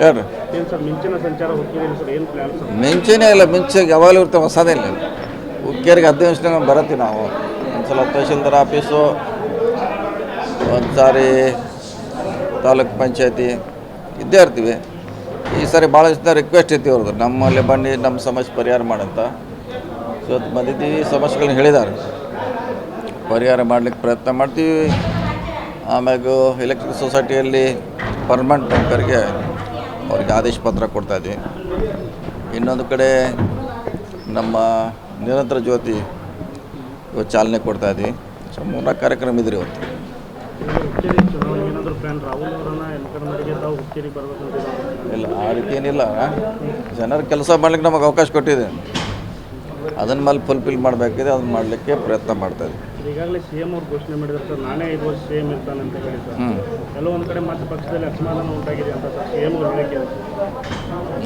Sir ಮಿಂಚಿನ ಇಲ್ಲ ಮಿಂಚಿಗೆ ಯಾವಾಗಲೂ ಇರ್ತವೆ ಹೊಸದೇ ಇಲ್ಲ. ಉಕ್ಕೇರಿಗೆ ಹದಿನೈದು ವರ್ಷ ಬರತ್ತೀವಿ ನಾವು. ಒಂದ್ಸಲ ತಹಶೀಲ್ದಾರ್ ಆಫೀಸು ಒಂದು ಸಾರಿ ತಾಲೂಕ್ ಪಂಚಾಯತಿ ಇದ್ದೇ ಇರ್ತೀವಿ. ಈ ಸಾರಿ ಭಾಳ ಜನ ರಿಕ್ವೆಸ್ಟ್ ಐತಿ ಅವ್ರದ್ದು ನಮ್ಮಲ್ಲಿ ಬನ್ನಿ ನಮ್ಮ ಸಮಸ್ಯೆ ಪರಿಹಾರ ಮಾಡಂತ. ಇವತ್ತು ಬಂದಿದ್ದೀವಿ ಸಮಸ್ಯೆಗಳನ್ನ ಹೇಳಿದ್ದಾರೆ. ಪರಿಹಾರ ಮಾಡಲಿಕ್ಕೆ ಪ್ರಯತ್ನ ಮಾಡ್ತೀವಿ. ಆಮ್ಯಾಗ ಎಲೆಕ್ಟ್ರಿಕ್ ಸೊಸೈಟಿಯಲ್ಲಿ ಪರ್ಮನೆಂಟ್ ಮೆಂಬರ್ಗೆ ಅವ್ರಿಗೆ ಆದೇಶ ಪತ್ರ ಕೊಡ್ತಾ ಇದ್ದೀವಿ ಇನ್ನೊಂದು ಕಡೆ ನಮ್ಮ ನಿರಂತರ ಜ್ಯೋತಿ ಇವತ್ತು ಚಾಲನೆ ಕೊಡ್ತಾ ಇದ್ದೀವಿ ಸೊ ಮೂರ್ನಾಲ್ಕು ಕಾರ್ಯಕ್ರಮ ಇದ್ರಿ ಇವತ್ತು. ಇಲ್ಲ, ಆ ರೀತಿ ಏನಿಲ್ಲ. ಜನರ ಕೆಲಸ ಮಾಡ್ಲಿಕ್ಕೆ ನಮಗೆ ಅವಕಾಶ ಕೊಟ್ಟಿದೆ. ಅದನ್ನ ಮೇಲೆ ಫುಲ್ಫಿಲ್ ಮಾಡಬೇಕಿದೆ ಅದನ್ನ ಮಾಡಲಿಕ್ಕೆ ಪ್ರಯತ್ನ ಮಾಡ್ತಾ ಇದ್ವಿ. ಈಗಾಗಲೇ ಸಿ ಎಂ ಅವ್ರು ಘೋಷಣೆ ಮಾಡಿದ್ರು ಸರ್ ನಾನೇ ಐದು ವರ್ಷ ಸಿ ಎಂ ಇರ್ತಾನೆ ಅಂತ ಹೇಳಿ ಸರ್. ಕೆಲವೊಂದು ಕಡೆ ಮತ್ತೆ ಪಕ್ಷದಲ್ಲಿ ಅಸಮಾಧಾನ ಉಂಟಾಗಿದೆ ಅಂತ ಸರ್ ಸಿ ಎಂ ಅವ್ರು ಹೇಳಿಕೆ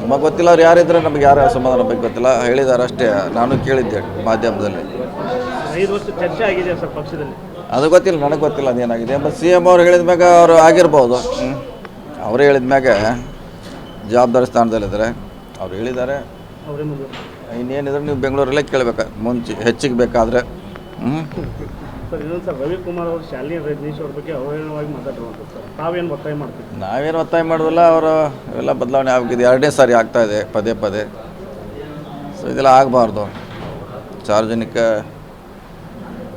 ನಮಗೆ ಗೊತ್ತಿಲ್ಲ ಅವ್ರು ಯಾರಿದ್ರೆ ನಮಗೆ ಯಾರ ಅಸಮಾಧಾನ ಬಗ್ಗೆ ಗೊತ್ತಿಲ್ಲ. ಹೇಳಿದ್ದಾರೆ ಅಷ್ಟೇ ನಾನು ಕೇಳಿದ್ದೆ ಮಾಧ್ಯಮದಲ್ಲಿ. ಐದು ವರ್ಷ ಚರ್ಚೆ ಆಗಿದೆ ಸರ್ ಪಕ್ಷದಲ್ಲಿ. ಅದು ಗೊತ್ತಿಲ್ಲ ನನಗೆ ಗೊತ್ತಿಲ್ಲ ಅದೇನಾಗಿದೆ. ಬಟ್ ಸಿ ಎಂ ಅವ್ರು ಹೇಳಿದ ಮ್ಯಾಗ ಅವರು ಆಗಿರ್ಬೋದು. ಅವ್ರು ಹೇಳಿದ ಮ್ಯಾಗ ಜವಾಬ್ದಾರಿ ಸ್ಥಾನದಲ್ಲಿದ್ದಾರೆ. ಅವ್ರು ಹೇಳಿದ್ದಾರೆ. ಇನ್ನೇನಿದ್ರೆ ನೀವು ಬೆಂಗಳೂರಲ್ಲೇ ಕೇಳಬೇಕು? ಮುಂಚೆ ಹೆಚ್ಚಿಗೆ ಬೇಕಾದರೆ. ಹ್ಞೂ ಸರ್ ಇನ್ನೊಂದು ಸರ್ ರವಿಕುಮಾರ್ ಅವರು ಶಾಲಿನಿ ರಜನೀಶ್ ಅವ್ರ ಬಗ್ಗೆ ಅವಹೇಳನವಾಗಿ ಮಾತಾಡಿರುವಂಥದ್ದು ಸರ್. ತಾವೇನು ಒತ್ತಾಯ ಮಾಡ್ತೀವಿ? ನಾವೇನು ಒತ್ತಾಯ ಮಾಡೋದಿಲ್ಲ ಅವರು ಎಲ್ಲ ಬದಲಾವಣೆ ಆಗಿದೆ ಎರಡನೇ ಸಾರಿ ಆಗ್ತಾ ಇದೆ ಪದೇ ಪದೇ. ಸೊ ಇದೆಲ್ಲ ಆಗಬಾರ್ದು. ಸಾರ್ವಜನಿಕ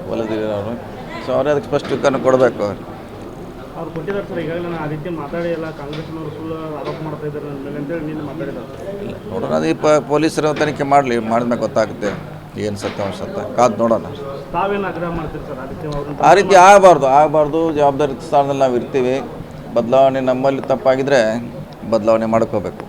ವಲಯದಲ್ಲಿರೋರು. ಸೊ ಅವರೇ ಅದಕ್ಕೆ ಸ್ಪಷ್ಟೀಕರಣ ಕೊಡಬೇಕು. ಅವ್ರು ಕೊಟ್ಟಿದ್ದಾರೆ ಸರ್ ಈಗಾಗಲೇ ನಾನು ಆ ರೀತಿ ಮಾತಾಡಿ ಎಲ್ಲ ಕಾಂಗ್ರೆಸ್ನವರು ಸುಳ್ಳು ಆರೋಪ ಮಾಡ್ತಾ ಇದ್ದಾರೆ ನನ್ನ ಅಂತೇಳಿ ನೀನು ಮಾತಾಡಿದ್ದಾರೆ ಇಲ್ಲ ನೋಡೋಣ ಅದು ಈ ಪ ಪೊಲೀಸರು ತನಿಖೆ ಮಾಡಲಿ ಮಾಡಿದ್ಮೇಲೆ ಗೊತ್ತಾಗುತ್ತೆ. ಏನು ಸತ್ಯಾಂಶ ಅಂತ ಕಾದು ನೋಡೋಣ. ರೀತಿ ಆ ರೀತಿ ಆಗಬಾರ್ದು. ಆಗಬಾರ್ದು. ಜವಾಬ್ದಾರಿ ಸ್ಥಾನದಲ್ಲಿ ನಾವು ಇರ್ತೀವಿ. ಬದಲಾವಣೆ ನಮ್ಮಲ್ಲಿ ತಪ್ಪಾಗಿದ್ರೆ ಬದಲಾವಣೆ ಮಾಡ್ಕೋಬೇಕು.